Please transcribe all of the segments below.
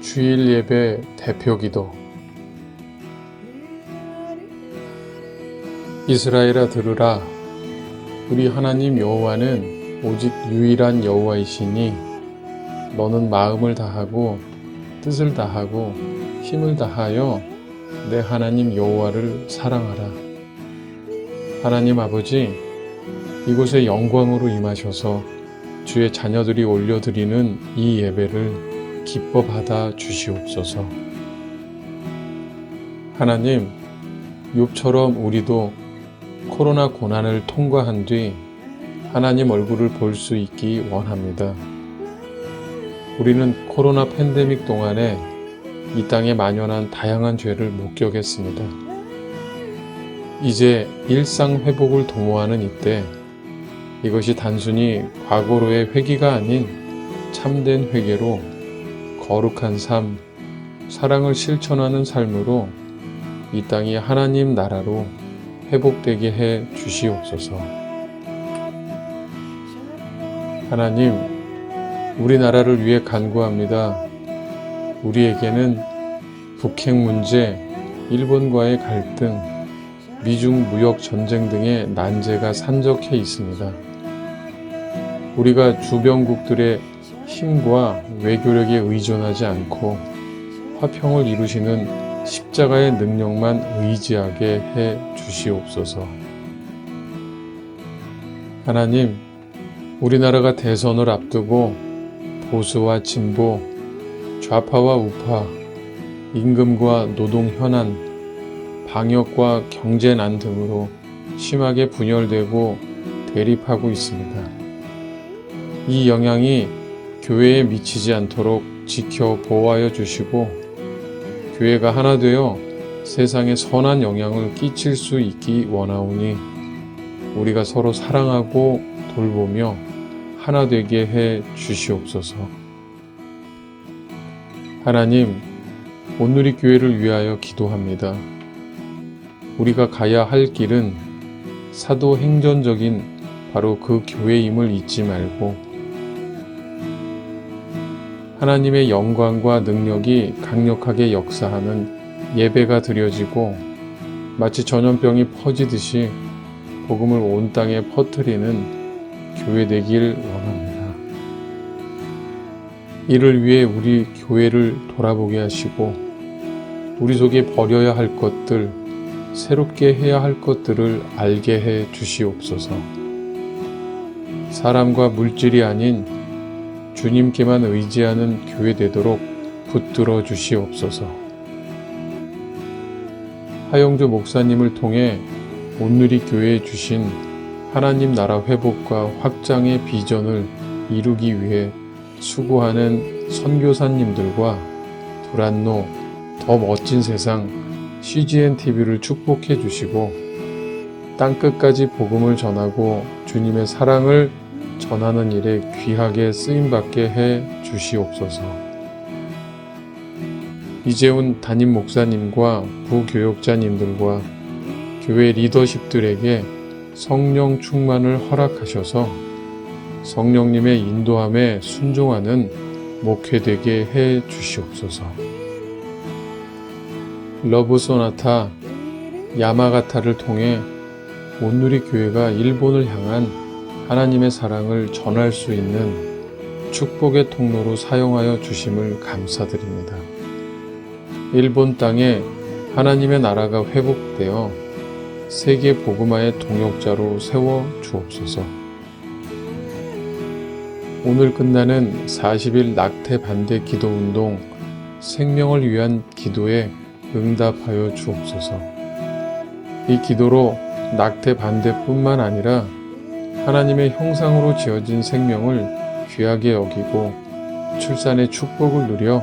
주일 예배 대표 기도. 이스라엘아 들으라. 우리 하나님 여호와는 오직 유일한 여호와이시니 너는 마음을 다하고 뜻을 다하고 힘을 다하여 내 하나님 여호와를 사랑하라. 하나님 아버지 이곳에 영광으로 임하셔서 주의 자녀들이 올려드리는 이 예배를 기뻐 받아 주시옵소서. 하나님, 욥처럼 우리도 코로나 고난을 통과한 뒤 하나님 얼굴을 볼 수 있기 원합니다. 우리는 코로나 팬데믹 동안에 이 땅에 만연한 다양한 죄를 목격했습니다. 이제 일상 회복을 도모하는 이때 이것이 단순히 과거로의 회기가 아닌 참된 회개로 거룩한 삶, 사랑을 실천하는 삶으로 이 땅이 하나님 나라로 회복되게 해 주시옵소서. 하나님, 우리나라를 위해 간구합니다. 우리에게는 북핵 문제, 일본과의 갈등, 미중 무역 전쟁 등의 난제가 산적해 있습니다. 우리가 주변국들의 힘과 외교력에 의존하지 않고 화평을 이루시는 십자가의 능력만 의지하게 해 주시옵소서. 하나님, 우리나라가 대선을 앞두고 보수와 진보, 좌파와 우파, 임금과 노동 현안, 방역과 경제난 등으로 심하게 분열되고 대립하고 있습니다. 이 영향이 교회에 미치지 않도록 지켜 보호하여 주시고 교회가 하나 되어 세상에 선한 영향을 끼칠 수 있기 원하오니 우리가 서로 사랑하고 돌보며 하나 되게 해 주시옵소서. 하나님, 오늘이 교회를 위하여 기도합니다. 우리가 가야 할 길은 사도 행전적인 바로 그 교회임을 잊지 말고 하나님의 영광과 능력이 강력하게 역사하는 예배가 드려지고 마치 전염병이 퍼지듯이 복음을 온 땅에 퍼뜨리는 교회 되길 원합니다. 이를 위해 우리 교회를 돌아보게 하시고 우리 속에 버려야 할 것들, 새롭게 해야 할 것들을 알게 해 주시옵소서. 사람과 물질이 아닌 주님께만 의지하는 교회 되도록 붙들어 주시옵소서. 하영조 목사님을 통해 온누리 교회에 주신 하나님 나라 회복과 확장의 비전을 이루기 위해 수고하는 선교사님들과 두란노 더 멋진 세상 CGN TV를 축복해 주시고 땅 끝까지 복음을 전하고 주님의 사랑을 전하는 일에 귀하게 쓰임 받게 해 주시옵소서. 이재훈 담임 목사님과 부교역자님들과 교회 리더십들에게 성령 충만을 허락하셔서 성령님의 인도함에 순종하는 목회되게 해 주시옵소서. 러브 소나타 야마가타를 통해 온누리 교회가 일본을 향한 하나님의 사랑을 전할 수 있는 축복의 통로로 사용하여 주심을 감사드립니다. 일본 땅에 하나님의 나라가 회복되어 세계 복음화의 동역자로 세워 주옵소서. 오늘 끝나는 40일 낙태 반대 기도 운동 생명을 위한 기도에 응답하여 주옵소서. 이 기도로 낙태 반대뿐만 아니라 하나님의 형상으로 지어진 생명을 귀하게 여기고 출산의 축복을 누려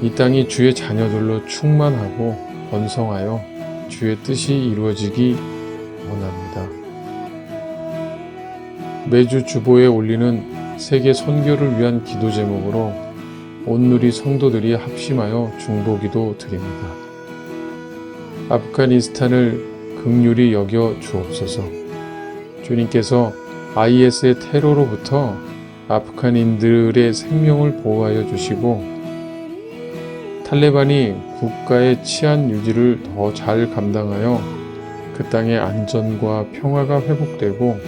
이 땅이 주의 자녀들로 충만하고 번성하여 주의 뜻이 이루어지기 원합니다. 매주 주보에 올리는 세계 선교를 위한 기도 제목으로 온누리 성도들이 합심하여 중보기도 드립니다. 아프가니스탄을 극률이 여겨 주옵소서. 주님께서 IS의 테러로부터 아프간인들의 생명을 보호하여 주시고 탈레반이 국가의 치안 유지를 더 잘 감당하여 그 땅의 안전과 평화가 회복되고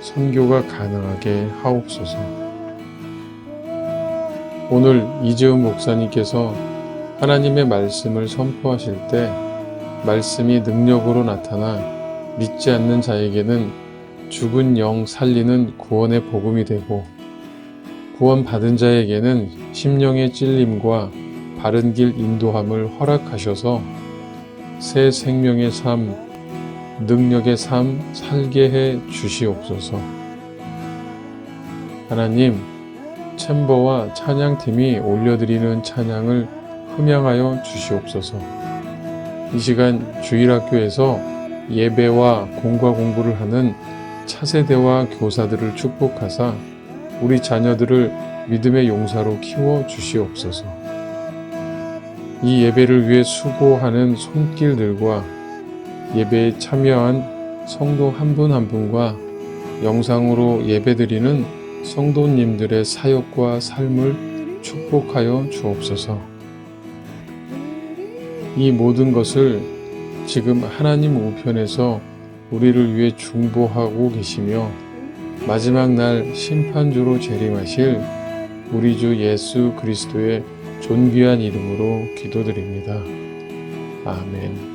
선교가 가능하게 하옵소서. 오늘 이재훈 목사님께서 하나님의 말씀을 선포하실 때 말씀이 능력으로 나타나 믿지 않는 자에게는 죽은 영 살리는 구원의 복음이 되고 구원받은 자에게는 심령의 찔림과 바른 길 인도함을 허락하셔서 새 생명의 삶, 능력의 삶 살게 해 주시옵소서. 하나님, 챔버와 찬양팀이 올려드리는 찬양을 흠양하여 주시옵소서. 이 시간 주일학교에서 예배와 공과 공부를 하는 차세대와 교사들을 축복하사 우리 자녀들을 믿음의 용사로 키워 주시옵소서. 이 예배를 위해 수고하는 손길들과 예배에 참여한 성도 한 분한 분과 영상으로 예배드리는 성도님들의 사역과 삶을 축복하여 주옵소서. 이 모든 것을 지금 하나님 우편에서 우리를 위해 중보하고 계시며 마지막 날 심판주로 재림하실 우리 주 예수 그리스도의 존귀한 이름으로 기도드립니다. 아멘.